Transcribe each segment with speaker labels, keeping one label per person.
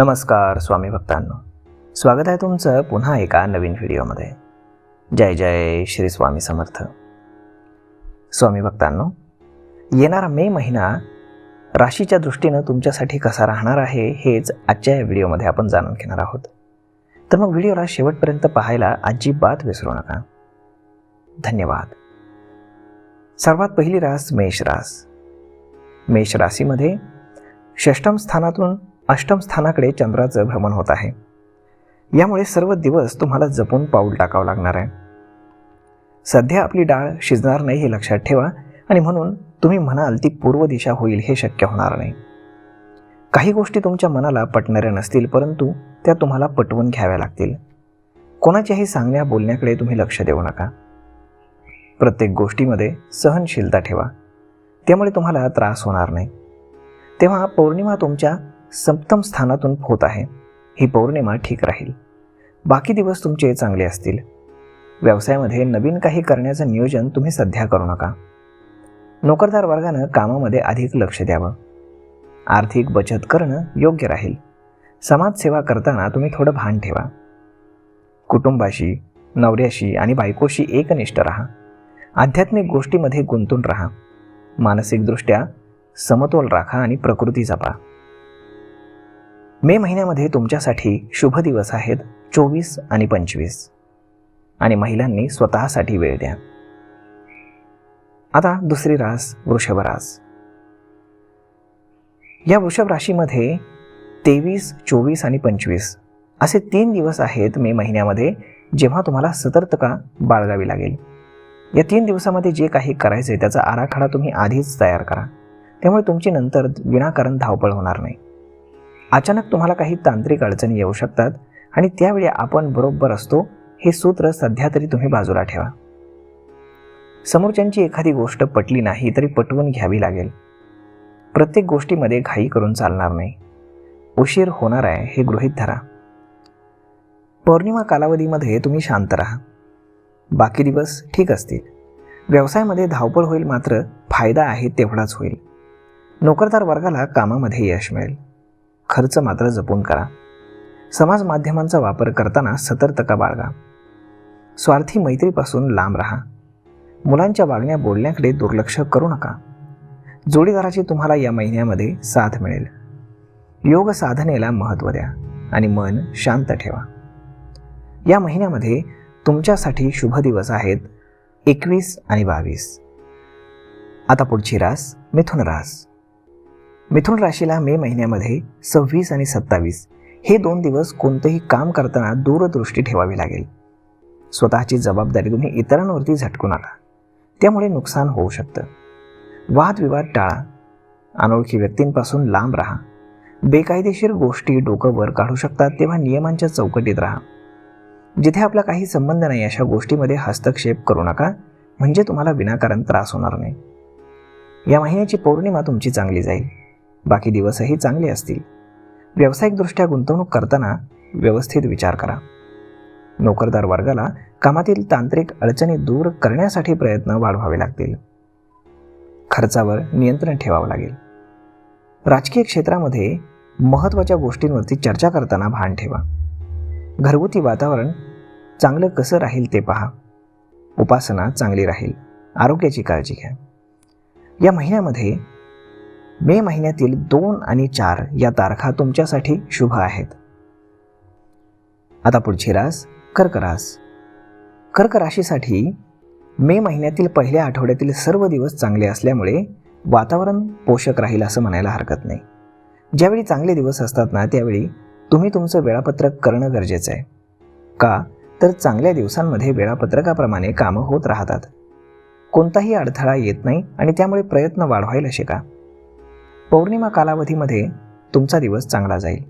Speaker 1: नमस्कार स्वामी भक्तांनो. स्वागत आहे तुमचं पुन्हा एका नवीन व्हिडिओमध्ये. जय जय श्री स्वामी समर्थ. स्वामी भक्तांनो येणारा मे महिना राशीच्या दृष्टीनं तुमच्यासाठी कसा राहणार आहे हेच आजच्या या व्हिडिओमध्ये आपण जाणून घेणार आहोत. तर मग व्हिडिओला शेवटपर्यंत पाहायला अजिबात विसरू नका. धन्यवाद. सर्वात पहिली रास मेष रास. मेष राशीमध्ये षष्टम स्थानातून अष्टम स्थानाकडे चंद्राचं भ्रमण होत आहे. यामुळे सर्व दिवस तुम्हाला जपून पाऊल टाकावं लागणार आहे. सध्या आपली डाळ शिजणार नाही हे लक्षात ठेवा आणि म्हणून तुम्ही म्हणाल ती पूर्व दिशा होईल हे शक्य होणार नाही. काही गोष्टी तुमच्या मनाला पटणाऱ्या नसतील परंतु त्या तुम्हाला पटवून घ्याव्या लागतील. कोणाच्याही सांगण्या बोलण्याकडे तुम्ही लक्ष देऊ नका. प्रत्येक गोष्टीमध्ये सहनशीलता ठेवा. त्यामुळे तुम्हाला त्रास होणार नाही. तेव्हा पौर्णिमा तुमच्या सप्तम स्थानातून होत आहे. ही पौर्णिमा ठीक राहील. बाकी दिवस तुमचे चांगले असतील. व्यवसायामध्ये नवीन काही करण्याचं नियोजन तुम्ही सध्या करू नका. नोकरदार वर्गानं कामामध्ये अधिक लक्ष द्यावं. आर्थिक बचत करणं योग्य राहील. समाजसेवा करताना तुम्ही थोडं भान ठेवा. कुटुंबाशी नवऱ्याशी आणि बायकोशी एकनिष्ठ राहा. आध्यात्मिक गोष्टीमध्ये गुंतून राहा. मानसिकदृष्ट्या समतोल राखा आणि प्रकृती जपा. मे महिन्यामध्ये तुमच्यासाठी शुभ दिवस आहेत चोवीस आणि पंचवीस. आणि महिलांनी स्वतःसाठी वेळ द्या. आता दुसरी रास वृषभ रास. या वृषभ राशीमध्ये तेवीस चोवीस आणि पंचवीस असे तीन दिवस आहेत मे महिन्यामध्ये जेव्हा तुम्हाला सतर्कता बाळगावी लागेल. या तीन दिवसामध्ये जे काही करायचं आहे त्याचा आराखडा तुम्ही आधीच तयार करा. त्यामुळे तुमची नंतर विनाकारण धावपळ होणार नाही. अचानक तुम्हाला काही तांत्रिक अडचणी येऊ शकतात आणि त्यावेळी आपण बरोबर असतो हे सूत्र सध्या तरी तुम्ही बाजूला ठेवा. समोरच्यांची एखादी गोष्ट पटली नाही तरी पटवून घ्यावी लागेल. प्रत्येक गोष्टीमध्ये घाई करून चालणार नाही. उशीर होणार आहे हे गृहीत धरा. पौर्णिमा कालावधीमध्ये तुम्ही शांत राहा. बाकी दिवस ठीक असतील. व्यवसायामध्ये धावपळ होईल मात्र फायदा आहे तेवढाच होईल. नोकरदार वर्गाला कामामध्ये यश मिळेल. खर्च मात्र जपून करा. समाज माध्यमांचा वापर करताना सतर्कता बाळगा. स्वार्थी मैत्रीपासून लांब राहा. मुलांच्या वागण्या बोलण्याकडे दुर्लक्ष करू नका. जोडीदाराची तुम्हाला या महिन्यामध्ये साथ मिळेल. योग साधनेला महत्त्व द्या आणि मन शांत ठेवा. या महिन्यामध्ये तुमच्यासाठी शुभ दिवस आहेत एकवीस आणि बावीस. आता पुढची रास मिथुन रास. मिथुन राशीला मे महिन्यामध्ये सव्वीस आणि सत्तावीस हे दोन दिवस कोणतंही काम करताना दूरदृष्टी ठेवावी लागेल. स्वतःची जबाबदारी तुम्ही इतरांवरती झटकू नका त्यामुळे नुकसान होऊ शकतं. वादविवाद टाळा. अनोळखी व्यक्तींपासून लांब राहा. बेकायदेशीर गोष्टी डोकं वर काढू शकतात तेव्हा नियमांच्या चौकटीत राहा. जिथे आपला काही संबंध नाही अशा गोष्टीमध्ये हस्तक्षेप करू नका. म्हणजे तुम्हाला विनाकारण त्रास होणार नाही. या महिन्याची पौर्णिमा तुमची चांगली जाईल. बाकी दिवसही चांगले असतील. व्यावसायिकदृष्ट्या गुंतवणूक करताना व्यवस्थित विचार करा. नोकरदार वर्गाला कामातील तांत्रिक अडचणी दूर करण्यासाठी प्रयत्न वाढवावे लागतील. खर्चावर नियंत्रण ठेवावं लागेल. राजकीय क्षेत्रामध्ये महत्त्वाच्या गोष्टींवरती चर्चा करताना भान ठेवा. घरगुती वातावरण चांगलं कसं राहील ते पहा. उपासना चांगली राहील. आरोग्याची काळजी घ्या. या महिन्यामध्ये मे महिन्यातील दोन आणि चार या तारखा तुमच्यासाठी शुभ आहेत. आता पुढची रास कर्क रास कर्क राशीसाठी मे महिन्यातील पहिल्या आठवड्यातील सर्व दिवस चांगले असल्यामुळे वातावरण पोषक राहील असं म्हणायला हरकत नाही. ज्यावेळी चांगले दिवस असतात ना त्यावेळी तुम्ही तुमचं वेळापत्रक करणं गरजेचं आहे. का? तर चांगल्या दिवसांमध्ये वेळापत्रकाप्रमाणे कामं होत राहतात. कोणताही अडथळा येत नाही आणि त्यामुळे प्रयत्न वाढवायला शिका. पौर्णिमा कालावधीमध्ये तुमचा दिवस चांगला जाईल.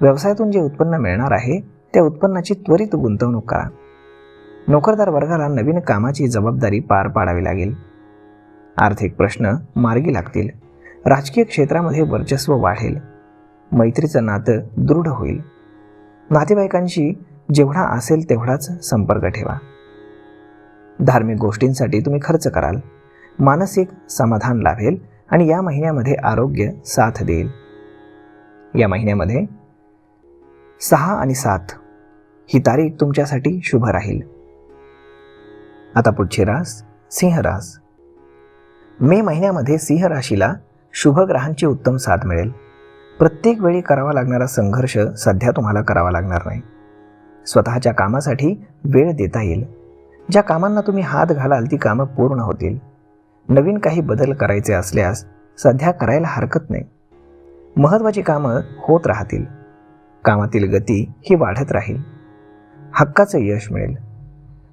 Speaker 1: व्यवसायातून जे उत्पन्न मिळणार आहे त्या उत्पन्नाची त्वरित गुंतवणूक करा. नोकरदार वर्गाला नवीन कामाची जबाबदारी पार पाडावी लागेल. आर्थिक प्रश्न मार्गी लागतील. राजकीय क्षेत्रामध्ये वर्चस्व वाढेल. मैत्रीचं नातं दृढ होईल. नातेवाईकांशी जेवढा असेल तेवढाच संपर्क ठेवा. धार्मिक गोष्टींसाठी तुम्ही खर्च कराल. मानसिक समाधान लाभेल. आणि या महिन्यामध्ये आरोग्य साथ देईल. या महिन्यामध्ये सहा आणि सात ही तारीख तुमच्यासाठी शुभ राहील. आता पुढची रास सिंह रास. मे महिन्यामध्ये सिंह राशीला शुभ ग्रहांची उत्तम साथ मिळेल. प्रत्येक वेळी करावा लागणारा संघर्ष सध्या तुम्हाला करावा लागणार नाही. स्वतःच्या कामासाठी वेळ देता येईल. ज्या कामांना तुम्ही हात घालाल ती कामं पूर्ण होतील. नवीन काही बदल करायचे असल्यास सध्या करायला हरकत नाही. महत्त्वाची कामं होत राहतील. कामातील गती ही वाढत राहील. हक्काचं यश मिळेल.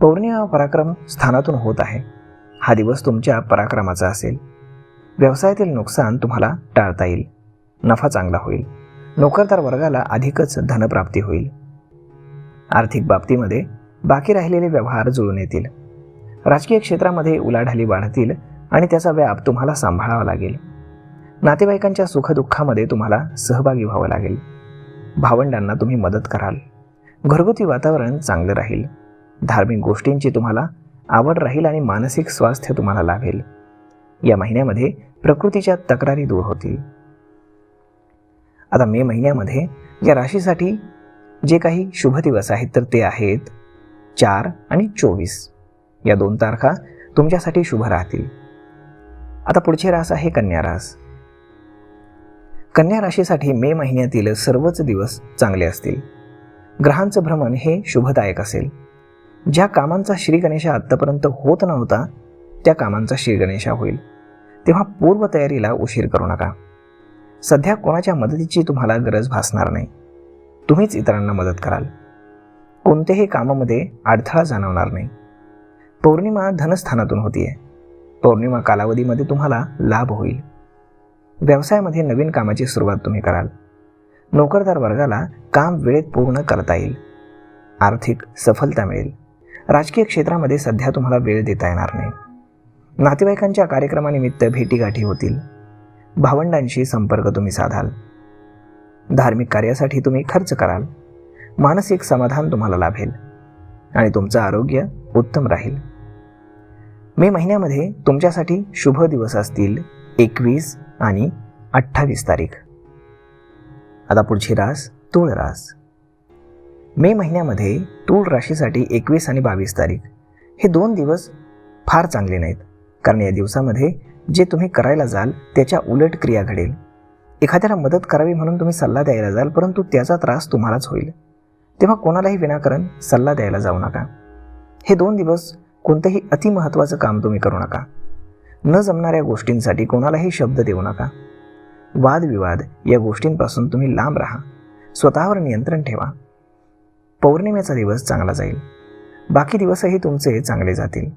Speaker 1: पौर्णिमा पराक्रम स्थानातून होत आहे. हा दिवस तुमच्या पराक्रमाचा असेल. व्यवसायातील नुकसान तुम्हाला टाळता येईल. नफा चांगला होईल. नोकरदार वर्गाला अधिकच धनप्राप्ती होईल. आर्थिक बाबतीमध्ये बाकी राहिलेले व्यवहार जुळून येतील. राजकीय क्षेत्रामध्ये उलाढाली वाढतील. आणि त्याचा व्याप तुम्हाला सांभाळावा लागेल. नातेवाईकांच्या सुखदुःखामध्ये तुम्हाला सहभागी व्हावं लागेल. भावंडांना तुम्ही मदत कराल. घरगुती वातावरण चांगलं राहील. धार्मिक गोष्टींची तुम्हाला आवड राहील आणि मानसिक स्वास्थ्य तुम्हाला लाभेल. या महिन्यामध्ये प्रकृतीच्या तक्रारी दूर होतील. आता मे महिन्यामध्ये या राशीसाठी जे काही शुभ दिवस आहेत तर ते आहेत चार आणि चोवीस. या दोन तारखा तुमच्यासाठी शुभ राहतील. आता पुढची रास आहे कन्या रास. कन्या राशीसाठी मे महिन्यातील सर्वच दिवस चांगले असतील. ग्रहांचं भ्रमण हे शुभदायक असेल. ज्या कामांचा श्री गणेशा आत्तापर्यंत होत नव्हता त्या कामांचा श्री गणेशा होईल. तेव्हा पूर्वतयारीला उशीर करू नका. सध्या कोणाच्या मदतीची तुम्हाला गरज भासणार नाही. तुम्हीच इतरांना मदत कराल. कोणत्याही कामामध्ये अडथळा जाणवणार नाही. पौर्णिमा धनस्थानातून होतीये. पौर्णिमा कालावधीमध्ये तुम्हाला लाभ होईल. व्यवसायामध्ये नवीन कामाची सुरुवात तुम्ही कराल. नोकरदार वर्गाला काम वेळेत पूर्ण करता येईल. आर्थिक सफलता मिळेल. राजकीय क्षेत्रामध्ये सध्या तुम्हाला वेळ देता येणार नाही. नातेवाईकांच्या कार्यक्रमानिमित्त भेटीगाठी होतील. भावंडांशी संपर्क तुम्ही साधाल. धार्मिक कार्यासाठी तुम्ही खर्च कराल. मानसिक समाधान तुम्हाला लाभेल. आणि तुमचं आरोग्य उत्तम राहील. मे महिन्यामध्ये तुमच्यासाठी शुभ दिवस असतील एकवीस आणि अठ्ठावीस तारीख. आता पुढची रास तुळ रास. मे महिन्यामध्ये तूळ राशीसाठी एकवीस आणि बावीस तारीख हे दोन दिवस फार चांगले नाहीत. कारण या दिवसामध्ये जे तुम्ही करायला जाल त्याच्या उलट क्रिया घडेल. एखाद्याला मदत करावी म्हणून तुम्ही सल्ला द्यायला जाल परंतु त्याचा त्रास तुम्हालाच होईल. तेव्हा कोणालाही विनाकारण सल्ला द्यायला जाऊ नका. हे दोन दिवस कोणतंही अतिमहत्त्वाचं काम तुम्ही करू नका. न जमणाऱ्या गोष्टींसाठी कोणालाही शब्द देऊ नका. वादविवाद या गोष्टींपासून तुम्ही लांब राहा. स्वतःवर नियंत्रण ठेवा. पौर्णिमेचा दिवस चांगला जाईल. बाकी दिवसही तुमचे चांगले जातील.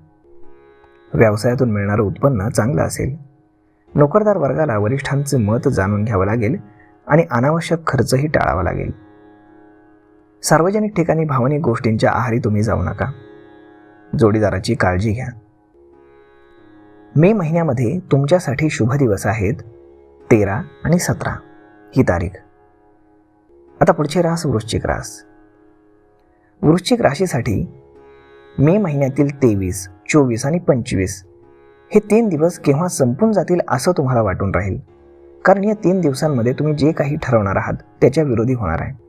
Speaker 1: व्यवसायातून मिळणारं उत्पन्न चांगलं असेल. नोकरदार वर्गाला वरिष्ठांचे मत जाणून घ्यावं लागेल आणि अनावश्यक खर्चही टाळावा लागेल. सार्वजनिक ठिकाणी भावनिक गोष्टींच्या आहारी तुम्ही जाऊ नका. जोडीदाराची काळजी घ्या. मे महिन्यामध्ये तुमच्यासाठी शुभ दिवस आहेत तेरा आणि सतरा ही तारीख. आता पुढची रास वृश्चिक रास. वृश्चिक राशीसाठी मे महिन्यातील तेवीस चोवीस आणि पंचवीस हे तीन दिवस केव्हा संपून जातील असं तुम्हाला वाटून राहील. कारण या तीन दिवसांमध्ये तुम्ही जे काही ठरवणार आहात त्याच्या विरोधी होणार आहे.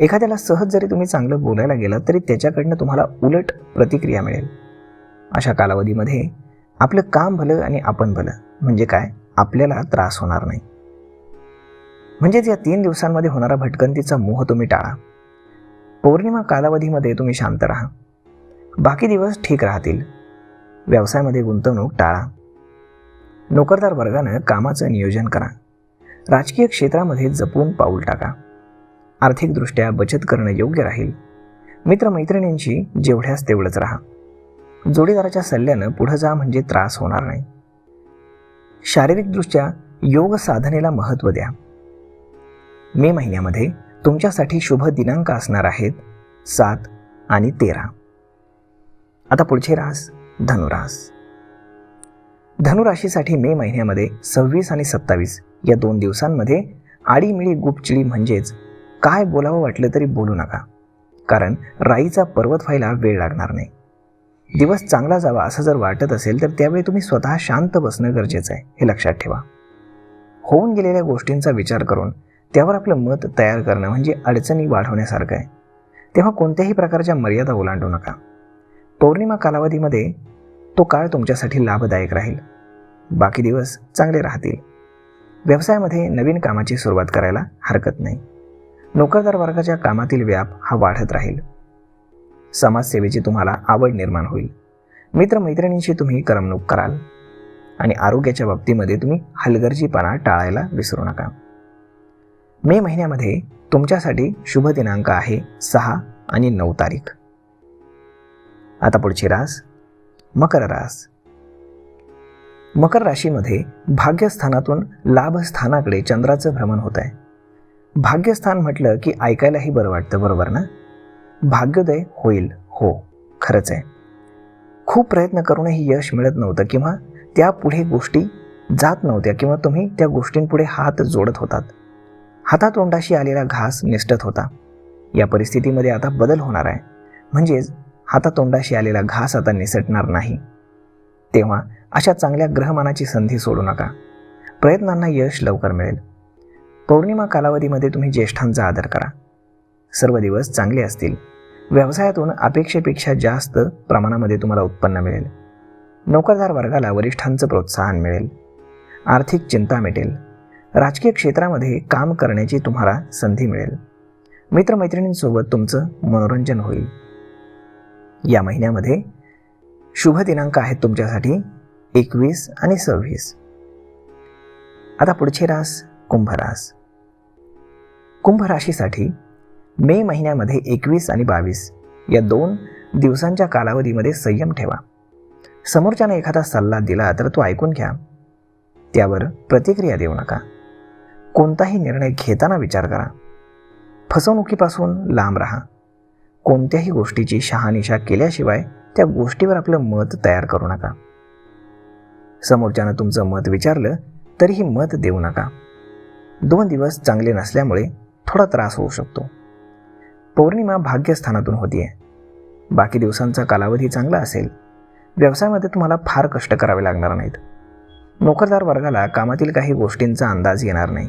Speaker 1: एखाद्याला सहज जरी तुम्ही चांगलं बोलायला गेलं तरी त्याच्याकडनं तुम्हाला उलट प्रतिक्रिया मिळेल. अशा कालावधीमध्ये आपलं काम भलं आणि आपण भलं म्हणजे काय? आपल्याला त्रास होणार नाही. म्हणजेच या तीन दिवसांमध्ये होणारा भटकंतीचा मोह तुम्ही टाळा. पौर्णिमा कालावधीमध्ये तुम्ही शांत राहा. बाकी दिवस ठीक राहतील. व्यवसायामध्ये गुंतवणूक टाळा. नोकरदार वर्गानं कामाचं नियोजन करा. राजकीय क्षेत्रामध्ये जपून पाऊल टाका. आर्थिकदृष्ट्या बचत करणं योग्य राहील. मित्रमैत्रिणींशी जेवढ्यास तेवढंच राहा. जोडीदाराच्या सल्ल्यानं पुढं जा म्हणजे त्रास होणार नाही. शारीरिकदृष्ट्या योग साधनेला महत्त्व द्या. मे महिन्यामध्ये तुमच्यासाठी शुभ दिनांक असणार आहेत सात आणि तेरा. आता पुढचे रास धनुरास. धनुराशीसाठी मे महिन्यामध्ये सव्वीस आणि सत्तावीस या दोन दिवसांमध्ये आडीमिळी गुपचिळी म्हणजेच काय बोलावं वाटलं तरी बोलू नका. कारण राईचा पर्वत व्हायला वेळ लागणार नाही. दिवस चांगला जावा असं जर वाटत असेल तर त्यावेळी तुम्ही स्वतः शांत बसणं गरजेचं आहे हे लक्षात ठेवा. होऊन गेलेल्या गोष्टींचा विचार करून त्यावर आपलं मत तयार करणं म्हणजे अडचणी वाढवण्यासारखं आहे. तेव्हा कोणत्याही प्रकारच्या मर्यादा ओलांडू नका. पौर्णिमा कालावधीमध्ये तो काळ तुमच्यासाठी लाभदायक राहील. बाकी दिवस चांगले राहतील. व्यवसायामध्ये नवीन कामाची सुरुवात करायला हरकत नाही. नोकरदार वर्गाच्या कामातील व्याप हा वाढत राहील. समाजसेवेची तुम्हाला आवड निर्माण होईल. मित्रमैत्रिणींशी तुम्ही करमणूक कराल. आणि आरोग्याच्या बाबतीमध्ये तुम्ही हलगर्जीपणा टाळायला विसरू नका. मे महिन्यामध्ये तुमच्यासाठी शुभ दिनांक आहे सहा आणि नऊ तारीख. आता पुढची रास मकर रास. मकर राशीमध्ये भाग्यस्थानातून लाभस्थानाकडे चंद्राचं भ्रमण होत आहे भाग्यस्थान म्हटलं की ऐकायलाही बरं वाटतं बरोबर ना? भाग्योदय होईल हो खरंच आहे. खूप प्रयत्न करूनही यश मिळत नव्हतं किंवा त्या पुढे गोष्टी जात नव्हत्या किंवा तुम्ही त्या गोष्टींपुढे हात जोडत होतात. हातातोंडाशी आलेला घास निष्ठत होता. या परिस्थितीमध्ये आता बदल होणार आहे. म्हणजेच हातातोंडाशी आलेला घास आता निसटणार नाही. तेव्हा अशा चांगल्या ग्रहमानाची संधी सोडू नका. प्रयत्नांना यश लवकर मिळेल. पौर्णिमा कालावधीमध्ये तुम्ही ज्येष्ठांचा आदर करा. सर्व दिवस चांगले असतील. व्यवसायातून अपेक्षेपेक्षा जास्त प्रमाणामध्ये तुम्हाला उत्पन्न मिळेल. नोकरदार वर्गाला वरिष्ठांचं प्रोत्साहन मिळेल. आर्थिक चिंता मिटेल. राजकीय क्षेत्रामध्ये काम करण्याची तुम्हाला संधी मिळेल. मित्रमैत्रिणींसोबत तुमचं मनोरंजन होईल. या महिन्यामध्ये शुभ दिनांक आहेत तुमच्यासाठी एकवीस आणि सव्वीस. आता पुढची रास कुंभरास. कुंभ राशीसाठी मे महिन्यामध्ये एकवीस आणि बावीस या दोन दिवसांच्या कालावधीमध्ये संयम ठेवा. समोरच्याने एखादा सल्ला दिला तर तो ऐकून घ्या. त्यावर प्रतिक्रिया देऊ नका. कोणताही निर्णय घेताना विचार करा. फसवणुकीपासून लांब राहा. कोणत्याही गोष्टीची शहानिशा केल्याशिवाय त्या गोष्टीवर आपलं मत तयार करू नका. समोरच्यानं तुमचं मत विचारलं तरीही मत देऊ नका. दोन दिवस चांगले नसल्यामुळे थोडा त्रास होऊ शकतो. पौर्णिमा भाग्यस्थानातून होतीये. बाकी दिवसांचा कालावधी चांगला असेल. व्यवसायामध्ये तुम्हाला फार कष्ट करावे लागणार नाहीत. नोकरदार वर्गाला कामातील काही गोष्टींचा अंदाज येणार नाही.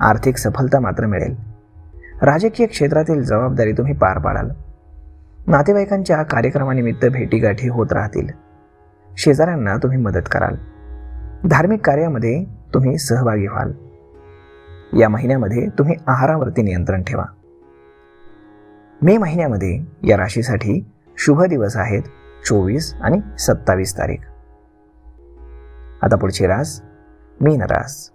Speaker 1: आर्थिक सफलता मात्र मिळेल. राजकीय क्षेत्रातील जबाबदारी तुम्ही पार पाडाल. नातेवाईकांच्या कार्यक्रमानिमित्त भेटीगाठी होत राहतील. शेजाऱ्यांना तुम्ही मदत कराल. धार्मिक कार्यामध्ये तुम्ही सहभागी व्हाल. या महिन्यामध्ये तुम्ही आहारावरती नियंत्रण ठेवा. मे महिन्यामध्ये या राशीसाठी शुभ दिवस आहेत चोवीस आणि सत्तावीस तारीख. आता पुढची रास मीन रास.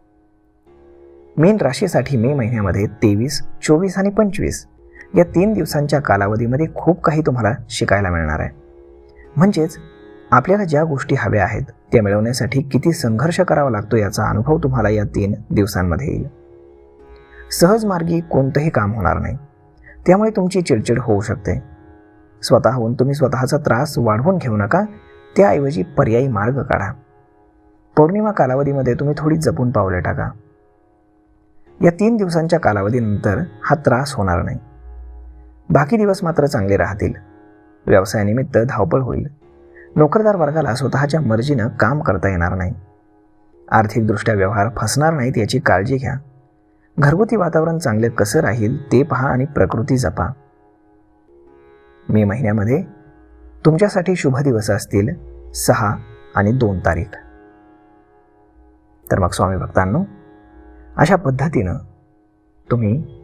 Speaker 1: मीन राशीसाठी मे महिन्यामध्ये तेवीस चोवीस आणि पंचवीस या तीन दिवसांच्या कालावधीमध्ये खूप काही तुम्हाला शिकायला मिळणार आहे. म्हणजेच आपल्याला ज्या गोष्टी हव्या आहेत त्या मिळवण्यासाठी किती संघर्ष करावा लागतो याचा अनुभव तुम्हाला या तीन दिवसांमध्ये येईल. सहज मार्गी कोणतंही काम होणार नाही. त्यामुळे तुमची चिडचिड होऊ शकते. स्वतःहून तुम्ही स्वतःचा त्रास वाढवून घेऊ नका. त्याऐवजी पर्यायी मार्ग काढा. पौर्णिमा कालावधीमध्ये तुम्ही थोडी जपून पावले टाका. या तीन दिवसांच्या कालावधीनंतर हा त्रास होणार नाही. बाकी दिवस मात्र चांगले राहतील. व्यवसायानिमित्त धावपळ होईल. नोकरदार वर्गाला स्वतःच्या मर्जीनं काम करता येणार नाही. आर्थिकदृष्ट्या व्यवहार फसणार नाहीत याची काळजी घ्या. घरगुती वातावरण चांगले कसं राहील ते पहा आणि प्रकृती जपा. मे महिन्यामध्ये तुमच्यासाठी शुभ दिवस असतील सहा आणि दोन तारीख. तर मग स्वामी भक्तांनो अशा पद्धतीनं तुम्ही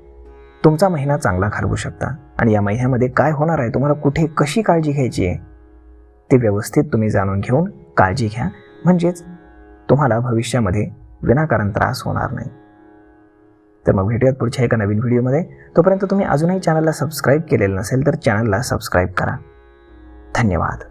Speaker 1: तुमचा महिना चांगला घालवू शकता. आणि या महिन्यामध्ये काय होणार आहे तुम्हाला कुठे कशी काळजी घ्यायची आहे ते व्यवस्थित तुम्ही जाणून घेऊन काळजी घ्या. म्हणजेच तुम्हाला भविष्यामध्ये विनाकारण त्रास होणार नाही. तर मग भेटूयात पुढच्या एका नवीन व्हिडिओमध्ये. तोपर्यंत तुम्ही अजूनही चॅनलला सबस्क्राईब केलेलं नसेल तर चॅनलला सबस्क्राईब करा. धन्यवाद.